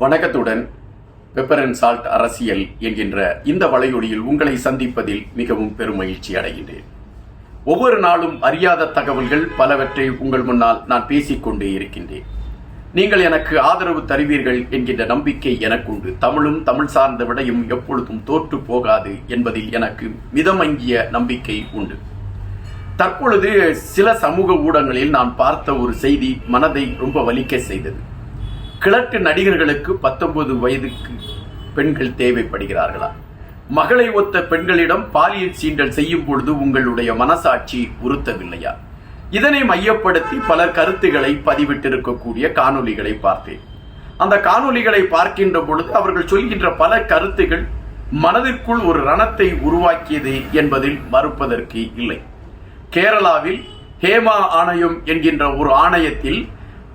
வணக்கத்துடன் pepper and salt அரசியல் என்கின்ற இந்த வலையொலியில் உங்களை சந்திப்பதில் மிகவும் பெருமகிழ்ச்சி அடைகின்றேன். ஒவ்வொரு நாளும் அறியாத தகவல்கள் பலவற்றை உங்கள் முன்னால் நான் பேசிக்கொண்டே இருக்கின்றேன். நீங்கள் எனக்கு ஆதரவு தருவீர்கள் என்கின்ற நம்பிக்கை எனக்குண்டு. தமிழும் தமிழ் சார்ந்த விடையும் எப்பொழுதும் தோற்று போகாது என்பதில் எனக்கு மிதமங்கிய நம்பிக்கை உண்டு. தற்பொழுது சில சமூக ஊடகங்களில் நான் பார்த்த ஒரு செய்தி மனதை ரொம்ப வலிக்க செய்தது. கிழக்கு நடிகர்களுக்கு பத்தொன்பது வயதுக்கு பெண்கள் தேவைப்படுகிறார்களா? மகளை ஒத்த பெண்களிடம் பாலியல் சீண்டல் செய்யும் பொழுது உங்களுடைய மனசாட்சி உறுத்தவில்லையா? இதனை மையப்படுத்தி பல கருத்துக்களை பதிவிட்டிருக்கக்கூடிய காணொளிகளை பார்த்தேன். அந்த காணொலிகளை பார்க்கின்ற பொழுது அவர்கள் சொல்கின்ற பல கருத்துகள் மனதிற்குள் ஒரு ரணத்தை உருவாக்கியது என்பதில் மறுப்பதற்கு இல்லை. கேரளாவில் ஹேமா ஆணையம் என்கின்ற ஒரு ஆணையத்தில்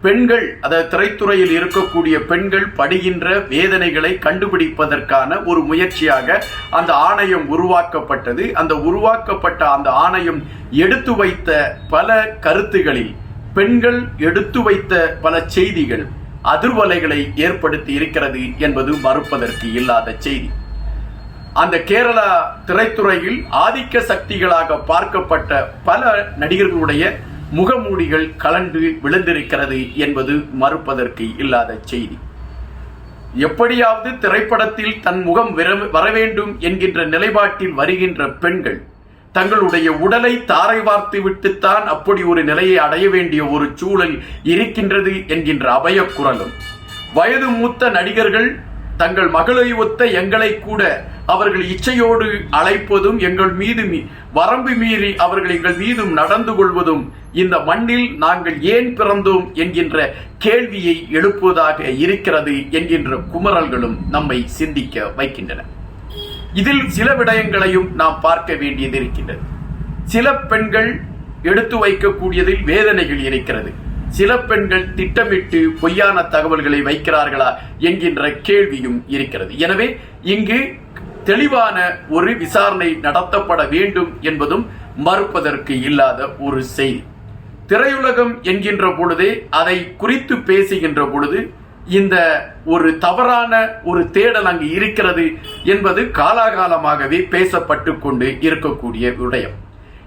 பெண்கள் அதாவது திரைத்துறையில் இருக்கக்கூடிய பெண்கள் படுகின்ற வேதனைகளை கண்டுபிடிப்பதற்கான ஒரு முயற்சியாக அந்த ஆணையம் உருவாக்கப்பட்டது. அந்த உருவாக்கப்பட்ட அந்த ஆணையம் எடுத்து வைத்த பல கருத்துகளில் பெண்கள் எடுத்து வைத்த பல செய்திகள் அதிர்வலைகளை ஏற்படுத்தி இருக்கிறது என்பது மறுப்பதற்கு இல்லாத செய்தி. அந்த கேரளா திரைத்துறையில் ஆதிக்க சக்திகளாக பார்க்கப்பட்ட பல நடிகர்களுடைய முகமூடிகள் கலண்டு விழுந்திருக்கிறது என்பது மறுப்பதற்கு இல்லாத செய்தி. எப்படியாவது திரைப்படத்தில் தன் முகம் விர- வர வேண்டும் என்கின்ற நிலைப்பாட்டில் வருகின்ற பெண்கள் தங்களுடைய உடலை தாரை வார்த்து விட்டுத்தான் அப்படி ஒரு நிலையை அடைய வேண்டிய ஒரு சூழல் இருக்கின்றது என்கின்ற அபயக்குரலும் வயது மூத்த நடிகர்கள் தங்கள் மகளை ஒத்த எங்களை கூட அவர்கள் இச்சையோடு அழைப்பதும் எங்கள் மீது வரம்பு மீறி அவர்கள் எங்கள் மீதும் நடந்து கொள்வதும் இந்த மண்ணில் நாங்கள் ஏன் பிறந்தோம் என்கின்ற கேள்வியை எழுப்புவதாக இருக்கிறது என்கின்ற குமரல்களும் நம்மை சிந்திக்க வைக்கின்றன. இதில் சில விடயங்களையும் நாம் பார்க்க வேண்டியது இருக்கின்றது. சில பெண்கள் எடுத்து வைக்கக்கூடியதில் வேதனைகள் இருக்கிறது. சில பெண்கள் திட்டமிட்டு பொய்யான தகவல்களை வைக்கிறார்களா என்கின்ற கேள்வியும் இருக்கிறது. எனவே இங்கு தெளிவான ஒரு விசாரணை நடத்தப்பட வேண்டும் என்பதும் மறுப்பதற்கு இல்லாத ஒரு செய்தி. திரையுலகம் என்கின்ற பொழுதே அதை குறித்து பேசுகின்ற பொழுது இந்த ஒரு தவறான ஒரு தேடல் அங்கு இருக்கிறது என்பது காலாகாலமாகவே பேசப்பட்டு கொண்டு இருக்கக்கூடிய விடயம்.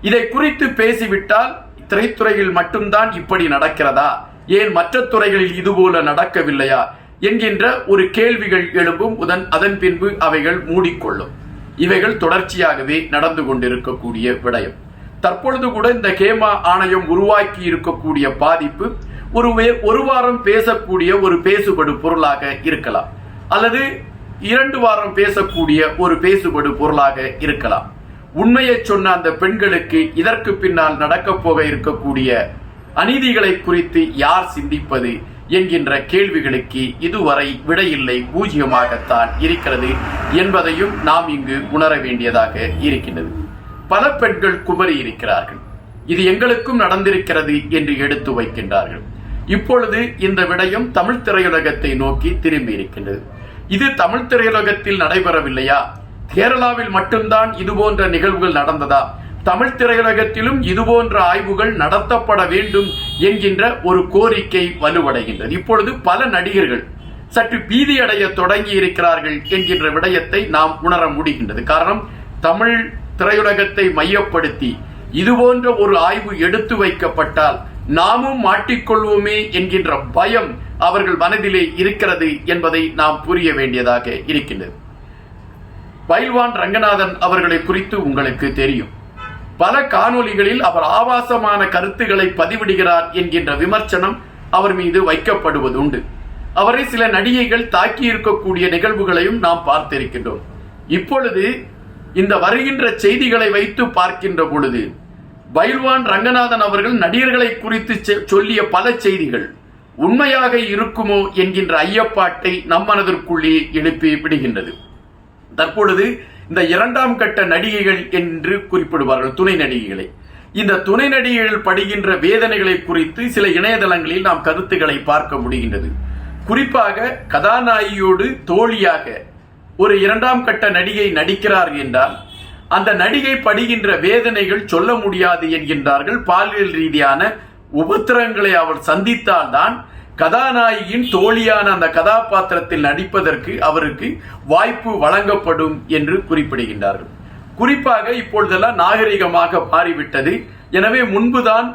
இதை குறித்து பேசிவிட்டால் திரைத்துறையில் மட்டும்தான் இப்படி நடக்கிறதா? ஏன் மற்ற துறைகளில் இதுபோல நடக்கவில்லையா? என்கின்ற ஒரு கேள்விகள் எழும்பும் உதன் அதன் பின்பு அவைகள் மூடிக்கொள்ளும். இவைகள் தொடர்ச்சியாகவே நடந்து கொண்டிருக்கக்கூடிய விடயம். தற்பொழுது கூட இந்த கேமா ஆணையம் உருவாக்கி இருக்கக்கூடிய பாதிப்பு ஒரு ஒரு வாரம் பேசக்கூடிய ஒரு பேசுபடு பொருளாக இருக்கலாம். அல்லது இரண்டு வாரம் பேசக்கூடிய ஒரு பேசுபடு பொருளாக இருக்கலாம். உண்மையை சொன்ன அந்த பெண்களுக்கு இதற்கு பின்னால் நடக்கப் போக இருக்கக்கூடிய அநீதிகளை குறித்து யார் சிந்திப்பது என்கின்ற கேள்விகளுக்கு இதுவரை விடையில்லை. பூஜ்யமாகத்தான் இருக்கிறது என்பதையும் நாம் இங்கு உணர வேண்டியதாக இருக்கின்றது. பல பெண்கள் குமரி இருக்கிறார்கள். இது எங்களுக்கும் நடந்திருக்கிறது என்று எடுத்து வைக்கின்றார்கள். இப்பொழுது இந்த விடயம் தமிழ் திரையுலகத்தை நோக்கி திரும்பி இருக்கின்றது. இது தமிழ் திரையுலகத்தில் நடைபெறவில்லையா? கேரளாவில் மட்டும்தான் இதுபோன்ற நிகழ்வுகள் நடந்ததா? தமிழ் திரையுலகத்திலும் இதுபோன்ற ஆய்வுகள் நடத்தப்பட வேண்டும் என்கின்ற ஒரு கோரிக்கை வலுவடைகின்றது. இப்பொழுது பல நடிகர்கள் சற்று பீதியடைய தொடங்கி இருக்கிறார்கள் என்கின்ற விடயத்தை நாம் உணர முடிகின்றது. காரணம் தமிழ் திரையுலகத்தை மையப்படுத்தி இதுபோன்ற ஒரு ஆய்வு எடுத்து வைக்கப்பட்டால் நாமும் மாட்டிக்கொள்வோமே என்கின்ற பயம் அவர்கள் மனதிலே இருக்கிறது என்பதை நாம் புரிய வேண்டியதாக இருக்கின்றது. பைல்வான் ரங்கநாதன் அவர்களை குறித்து உங்களுக்கு தெரியும். பல காணொளிகளில் அவர் ஆபாசமான கருத்துக்களை பதிவிடுகிறார் என்கின்ற விமர்சனம் அவர் மீது வைக்கப்படுவது உண்டு அவரை சில நடிகைகள் தாக்கி இருக்கக்கூடிய நிகழ்வுகளையும் நாம் பார்த்திருக்கின்றோம். இப்பொழுது இந்த வருகின்ற செய்திகளை வைத்து பார்க்கின்ற பொழுது பைல்வான் ரங்கநாதன் அவர்கள் நடிகர்களை குறித்து செ- சொல்லிய பல செய்திகள் உண்மையாக இருக்குமோ என்கின்ற ஐயப்பாட்டை நம் மனதிற்குள்ளே எழுப்பி விடுகின்றது. தற்பொழுது இந்த இரண்டாம் கட்ட நடிகைகள் என்று குறிப்பிடுவார்கள் துணை நடிகைகளை. இந்த துணை நடிகைகள் படுகின்ற வேதனைகளை குறித்து சில இணையதளங்களில் நாம் கருத்துக்களை பார்க்க முடிகின்றது. குறிப்பாக கதாநாயகியோடு தோழியாக ஒரு இரண்டாம் கட்ட நடிகை நடிக்கிறார் என்றால் அந்த நடிகை படுகின்ற வேதனைகள் சொல்ல முடியாது என்கின்றார்கள். பாலியல் ரீதியான உபத்திரங்களை அவர் சந்தித்தால்தான் கதாநாயகியின் தோழியான அந்த கதாபாத்திரத்தில் நடிப்பதற்கு அவருக்கு வாய்ப்பு வழங்கப்படும் என்று குறிப்பிடுகின்றார்கள். குறிப்பாக இப்பொழுதெல்லாம் நாகரிகமாக மாறிவிட்டது. எனவே முன்புதான்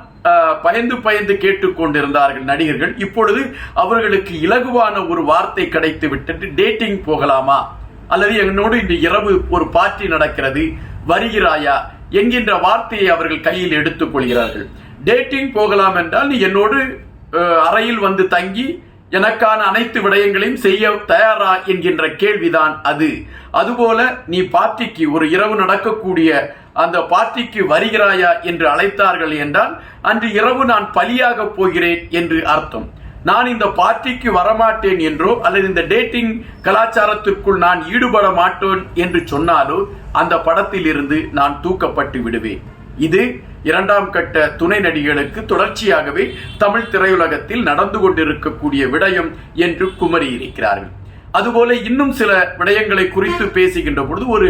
பயந்து பயந்து கேட்டுக்கொண்டிருந்தார்கள் நடிகர்கள். இப்பொழுது அவர்களுக்கு இலகுவான ஒரு வார்த்தை கிடைத்து விட்டது டேட்டிங் போகலாமா? அல்லது என்னோடு இன்று இரவு ஒரு பார்ட்டி நடக்கிறது வருகிறாயா? என்கின்ற வார்த்தையை அவர்கள் கையில் எடுத்துக் கொள்கிறார்கள். டேட்டிங் போகலாம் என்றால் நீ என்னோடு அறையில் வந்து தங்கி எனக்கான அனைத்து விடயங்களையும் செய்ய தயாரா என்கின்ற கேள்விதான் அது. அதுபோல நீ பார்ட்டிக்கு ஒரு இரவு நடக்கக்கூடிய அந்த பார்ட்டிக்கு வருகிறாயா என்று அழைத்தார்கள் என்றால் அன்று இரவு நான் பலியாக போகிறேன் என்று அர்த்தம். நான் இந்த பார்ட்டிக்கு வரமாட்டேன் என்றோ அல்லது இந்த டேட்டிங் கலாச்சாரத்திற்குள் நான் ஈடுபட மாட்டேன் என்று சொன்னாலோ அந்த படத்தில் இருந்து நான் தூக்கப்பட்டு விடுவேன். இது இரண்டாம் கட்ட துணை நடிகளுக்கு தொடர்ச்சியாகவே தமிழ் திரையுலகத்தில் நடந்து கொண்டிருக்கக்கூடிய விடயம் என்று குமரி இருக்கிறார்கள். அதுபோல இன்னும் சில விடயங்களை குறித்து பேசுகின்ற பொழுது ஒரு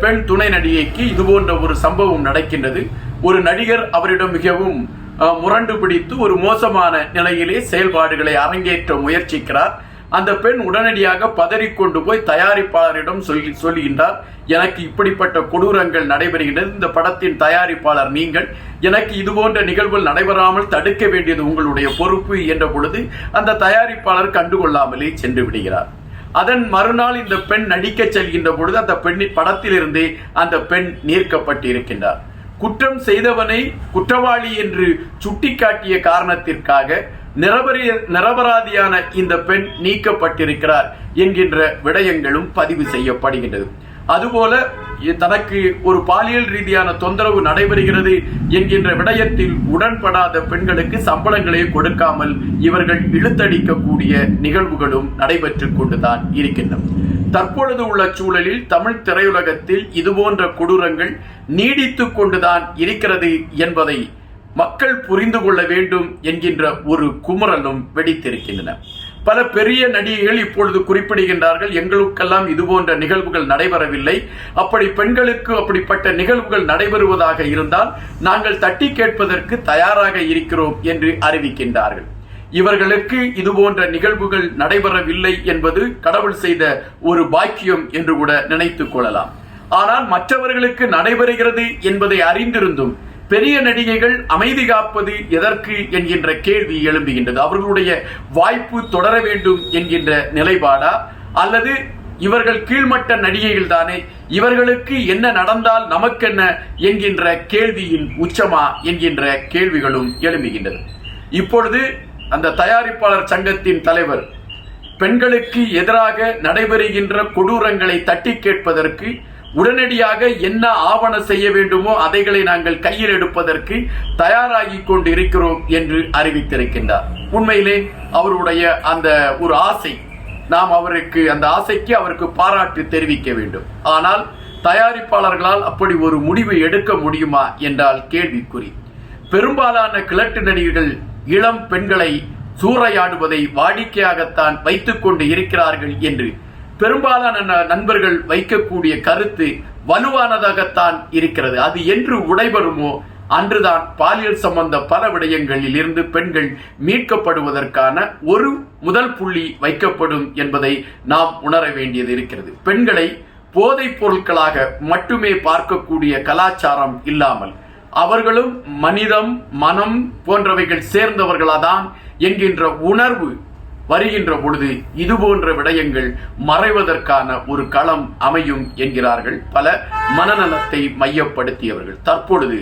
பெண் துணை நடிகைக்கு இது போன்ற ஒரு சம்பவம் நடக்கின்றது. ஒரு நடிகர் அவரிடம் மிகவும் முரண்டு பிடித்து ஒரு மோசமான நிலையிலே செயல்பாடுகளை அரங்கேற்ற முயற்சிக்கிறார். அந்த பெண் உடனடியாக பதறிக்கொண்டு போய் தயாரிப்பாளரிடம் சொல்லி சொல்கின்றார் எனக்கு இப்படிப்பட்ட கொடூரங்கள் நடைபெறுகின்றது. இந்த படத்தின் தயாரிப்பாளர் நீங்கள். எனக்கு இது போன்ற நிகழ்வுகள் நடைபெறாமல் தடுக்க வேண்டியது உங்களுடைய பொறுப்பு என்ற பொழுது அந்த தயாரிப்பாளர் கண்டுகொள்ளாமலே சென்று விடுகிறார். அதன் மறுநாள் இந்த பெண் நடிக்க செல்கின்ற பொழுது அந்த பெண்ணின் படத்திலிருந்தே அந்த பெண் நீர்க்கப்பட்டிருக்கின்றார். குற்றம் செய்தவனை குற்றவாளி என்று சுட்டிக்காட்டிய காரணத்திற்காக நிரபரி நிரபராதியான இந்த பெண் நீக்கப்பட்டிருக்கிறார் என்கின்ற விடயங்களும் பதிவு செய்யப்படுகின்றது. அதுபோல தனக்கு ஒரு பாலியல் ரீதியான தொந்தரவு நடைபெறுகிறது என்கின்ற விடயத்தில் உடன்படாத பெண்களுக்கு சம்பளங்களை கொடுக்காமல் இவர்கள் இழுத்தடிக்கக்கூடிய நிகழ்வுகளும் நடைபெற்றுக் கொண்டுதான் இருக்கின்றன. தற்பொழுது உள்ள சூழலில் தமிழ் திரையுலகத்தில் இதுபோன்ற கொடூரங்கள் நீடித்து கொண்டுதான் இருக்கிறது என்பதை மக்கள் புரிந்து கொள்ள வேண்டும் என்கின்ற ஒரு குமரலும் வெடித்திருக்கின்றன. பல பெரிய நடிகைகள் இப்பொழுது குறிப்பிடுகின்றார்கள் எங்களுக்கெல்லாம் இதுபோன்ற நிகழ்வுகள் நடைபெறவில்லை. அப்படி பெண்களுக்கு அப்படிப்பட்ட நிகழ்வுகள் நடைபெறுவதாக இருந்தால் நாங்கள் தட்டி கேட்பதற்கு தயாராக இருக்கிறோம் என்று அறிவிக்கின்றார்கள். இவர்களுக்கு இதுபோன்ற நிகழ்வுகள் நடைபெறவில்லை என்பது கடவுள் செய்த ஒரு பாக்கியம் என்று கூட நினைத்துக் கொள்ளலாம். ஆனால் மற்றவர்களுக்கு நடைபெறுகிறது என்பதை அறிந்திருந்தும் பெரிய நடிகைகள் அமைதி காப்பது எதற்கு என்கின்ற கேள்வி எழும்புகின்றது. அவர்களுடைய வாய்ப்பு தொடர வேண்டும் என்கின்ற நிலைப்பாடா? அல்லது இவர்கள் கீழ்மட்ட நடிகைகள் தானே இவர்களுக்கு என்ன நடந்தால் நமக்கென்ன என்கின்ற கேள்வியின் உச்சமா என்கின்ற கேள்விகளும் எழும்புகின்றது. இப்பொழுது அந்த தயாரிப்பாளர் சங்கத்தின் தலைவர் பெண்களுக்கு எதிராக நடைபெறுகின்ற கொடூரங்களை தட்டி கேட்பதற்கு உடனடியாக என்ன ஆவண செய்ய வேண்டுமோ அதைகளை நாங்கள் கையில் எடுப்பதற்கு தயாராகி கொண்டு இருக்கிறோம் என்று அறிவித்திருக்கின்றார். உண்மையிலே அவருடைய அந்த ஒரு ஆசை நாம் அவருக்கு அந்த ஆசைக்கு அவருக்கு பாராட்டு தெரிவிக்க வேண்டும். ஆனால் தயாரிப்பாளர்களால் அப்படி ஒரு முடிவு எடுக்க முடியுமா என்றால் கேள்விக்குறி. பெரும்பாலான கிழட்டு நடிகர்கள் இளம் பெண்களை சூறையாடுவதை வாடிக்கையாகத்தான் வைத்துக் கொண்டு இருக்கிறார்கள் என்று பெரும்பாலான ந- நண்பர்கள் வைக்கக்கூடிய கருத்து வலுவானதாகத்தான் இருக்கிறது. அது என்று உடைபெறுமோ அன்றுதான் பாலியல் சம்பந்த பல விடயங்களில் இருந்து பெண்கள் மீட்கப்படுவதற்கான ஒரு முதல் புள்ளி வைக்கப்படும் என்பதை நாம் உணர வேண்டியது இருக்கிறது. பெண்களை போதைப் பொருட்களாக மட்டுமே பார்க்கக்கூடிய கலாச்சாரம் இல்லாமல் அவர்களும் மனிதம் மனம் போன்றவைகள் சேர்ந்தவர்களாதான் என்கின்ற உணர்வு வருகின்ற பொழுது இது போன்ற விடயங்கள் மறைவதற்கான ஒரு களம் அமையும் என்கிறார்கள். பல மனநலத்தை மையப்படுத்தியவர்கள். தற்பொழுது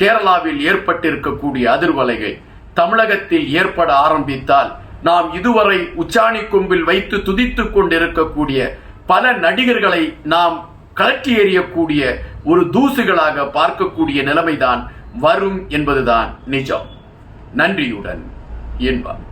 கேரளாவில் ஏற்பட்டிருக்கக்கூடிய அதிர்வலைகள் தமிழகத்தில் ஏற்பட ஆரம்பித்தால் நாம் இதுவரை உச்சாணி கொம்பில் வைத்து துதித்துக் கொண்டிருக்கக்கூடிய பல நடிகர்களை நாம் கலற்றி எறியக்கூடிய ஒரு தூசுகளாக பார்க்கக்கூடிய நிலைமைதான் வரும் என்பதுதான் நிஜம். நன்றியுடன் என்பார்